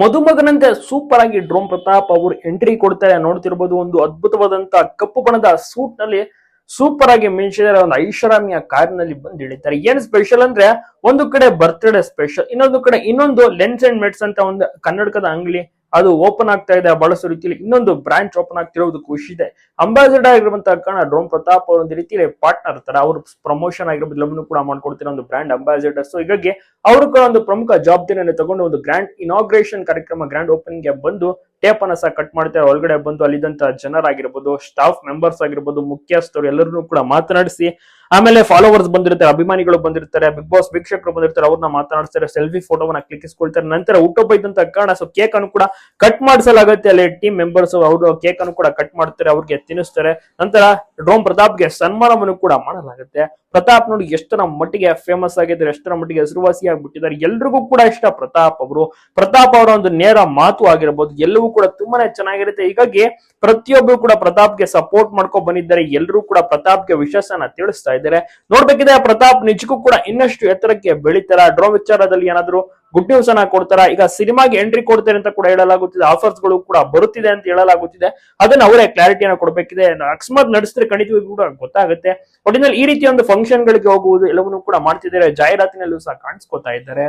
ಮದುಮಗನಂತೆ super ಆಗಿ ಡ್ರೋಮ್ ಪ್ರತಾಪ್ ಅವರು entry ಕೊಡ್ತಾರೆ. ನೋಡ್ತಿರ್ಬೋದು ಒಂದು ಅದ್ಭುತವಾದಂತ ಕಪ್ಪು ಬಣ್ಣದ ಸೂಟ್ನಲ್ಲಿ ಸೂಪರ್ ಆಗಿ ಮಿಂಚಿದ್ದಾರೆ ಒಂದು ಐಷಾರಾಮಿಯ ಕಾರಿನಲ್ಲಿ ಬಂದು ಇಳಿತಾರೆ. ಏನ್ ಸ್ಪೆಷಲ್ ಅಂದ್ರೆ ಒಂದು ಕಡೆ ಬರ್ತ್ಡೇ ಸ್ಪೆಷಲ್ ಇನ್ನೊಂದು ಕಡೆ ಇನ್ನೊಂದು ಲೆನ್ಸ್ ಅಂಡ್ ಮೆಟ್ಸ್ ಅಂತ ಒಂದು ಕನ್ನಡಕದ ಅಂಗಡಿ ಅದು ಓಪನ್ ಆಗ್ತಾ ಇದೆ, ಬಳಸೋ ರೀತಿಯಲ್ಲಿ ಇನ್ನೊಂದು ಬ್ರಾಂಚ್ ಓಪನ್ ಆಗ್ತಿರೋದು ಖುಷಿ ಇದೆ. ಅಂಬಾಸಿಡರ್ ಆಗಿರುವಂತಹ ಕಾರಣ ಡ್ರೋನ್ ಪ್ರತಾಪ್ ಅವರು ಒಂದು ರೀತಿಯಲ್ಲಿ ಪಾರ್ಟ್ನರ್ ತರ ಅವರು ಪ್ರಮೋಷನ್ ಆಗಿರ್ಬೋದು ಎಲ್ಲವನ್ನೂ ಕೂಡ ಮಾಡ್ಕೊಡ್ತಿರೋ ಒಂದು ಬ್ರ್ಯಾಂಡ್ ಅಂಬಾಸಿಡರ್ ಸೊ ಹೀಗಾಗಿ ಅವರು ಕೂಡ ಒಂದು ಪ್ರಮುಖ ಜವಾಬ್ದಾರಿಯನ್ನು ತಗೊಂಡು ಒಂದು ಗ್ರ್ಯಾಂಡ್ ಇನಾಗ್ರೇಷನ್ ಕಾರ್ಯಕ್ರಮ ಗ್ರ್ಯಾಂಡ್ ಓಪನಿಂಗ್ಗೆ ಬಂದು ಟೇಪ್ ಅನ್ನ ಸಹ ಕಟ್ ಮಾಡ್ತಾರೆ. ಒಳಗಡೆ ಬಂದು ಅಲ್ಲಿದ್ದಂತ ಜನರಾಗಿರ್ಬೋದು ಸ್ಟಾಫ್ ಮೆಂಬರ್ಸ್ ಆಗಿರ್ಬೋದು, ಮುಖ್ಯಸ್ಥರು ಎಲ್ಲರನ್ನೂ ಕೂಡ ಮಾತನಾಡಿಸಿ ಆಮೇಲೆ ಫಾಲೋವರ್ಸ್ ಬಂದಿರ್ತಾರೆ, ಅಭಿಮಾನಿಗಳು ಬಂದಿರ್ತಾರೆ ಬಿಗ್ ಬಾಸ್ ವೀಕ್ಷಕರು ಬಂದಿರ್ತಾರೆ, ಅವ್ರನ್ನ ಮಾತನಾಡಿಸ್ತಾರೆ ಸೆಲ್ಫಿ ಫೋಟೋವನ್ನ ಕ್ಲಿಕ್ಕಿಸ್ಕೊಳ್ತಾರೆ. ನಂತರ ಊಟ ಇದ್ದಂತ ಕಾರಣ ಸೊ ಕೇಕ್ ಅನ್ನು ಕೂಡ ಕಟ್ ಮಾಡಿಸಲಾಗುತ್ತೆ ಅಲ್ಲಿ ಟೀಮ್ ಮೆಂಬರ್ಸ್ ಅವರು ಕೇಕ್ ಅನ್ನು ಕೂಡ ಕಟ್ ಮಾಡ್ತಾರೆ, ಅವ್ರಿಗೆ ತಿನ್ನಿಸ್ತಾರೆ. ನಂತರ ಡ್ರೋಮ್ ಪ್ರತಾಪ್ಗೆ ಸನ್ಮಾನವನ್ನು ಕೂಡ ಮಾಡಲಾಗುತ್ತೆ. ಪ್ರತಾಪ್ ನೋಡಿ ಎಷ್ಟರ ಮಟ್ಟಿಗೆ ಫೇಮಸ್ ಆಗಿದ್ದಾರೆ, ಎಷ್ಟರ ಮಟ್ಟಿಗೆ ಹೆಸರುವಾಸಿ ಆಗಿಬಿಟ್ಟಿದ್ದಾರೆ, ಎಲ್ರಿಗೂ ಕೂಡ ಇಷ್ಟ ಪ್ರತಾಪ್ ಅವರು. ಪ್ರತಾಪ್ ಅವರ ಒಂದು ನೇರ ಮಾತು ಆಗಿರ್ಬೋದು, ಎಲ್ಲವೂ ಕೂಡ ತುಂಬಾನೇ ಚೆನ್ನಾಗಿರುತ್ತೆ. ಹೀಗಾಗಿ ಪ್ರತಿಯೊಬ್ಬರು ಕೂಡ ಪ್ರತಾಪ್ಗೆ ಸಪೋರ್ಟ್ ಮಾಡ್ಕೊಂಡು ಬಂದಿದ್ದಾರೆ ಎಲ್ಲರೂ ಕೂಡ ಪ್ರತಾಪ್ಗೆ ವಿಶ್ವಾಸನ ತಿಳಿಸ್ತಾ ಇದ್ದಾರೆ. ನೋಡ್ಬೇಕಿದೆ ಪ್ರತಾಪ್ ನಿಜಕ್ಕೂ ಕೂಡ ಇನ್ನಷ್ಟು ಎತ್ತರಕ್ಕೆ ಬೆಳಿತಾರ? ಡ್ರೋ ವಿಚಾರದಲ್ಲಿ ಏನಾದ್ರು ಗುಡ್ ನ್ಯೂಸ್ ಅನ್ನ ಕೊಡ್ತಾರ? ಈಗ ಸಿನಿಮಾಗೆ ಎಂಟ್ರಿ ಕೊಡ್ತಾರೆ ಅಂತ ಕೂಡ ಹೇಳಲಾಗುತ್ತಿದೆ. ಆಫರ್ಸ್ಗಳು ಕೂಡ ಬರುತ್ತಿದೆ ಅಂತ ಹೇಳಲಾಗುತ್ತಿದೆ. ಅದನ್ನ ಅವರೇ ಕ್ಲಾರಿಟಿಯನ್ನು ಕೊಡಬೇಕಿದೆ. ಅಕಸ್ಮಾತ್ ನಡೆಸಿದ್ರೆ ಖಂಡಿತವಾಗಿ ಕೂಡ ಗೊತ್ತಾಗುತ್ತೆ. ಒಟ್ಟಿನಲ್ಲಿ ಈ ರೀತಿಯ ಒಂದು ಫಂಕ್ಷನ್ ಗಳಿಗೆ ಹೋಗುವುದು ಎಲ್ಲವನ್ನೂ ಕೂಡ ಮಾಡ್ತಿದ್ದಾರೆ. ಜಾಹೀರಾತಿನಲ್ಲೂ ಸಹ ಕಾಣಿಸ್ಕೊತಾ ಇದ್ದಾರೆ.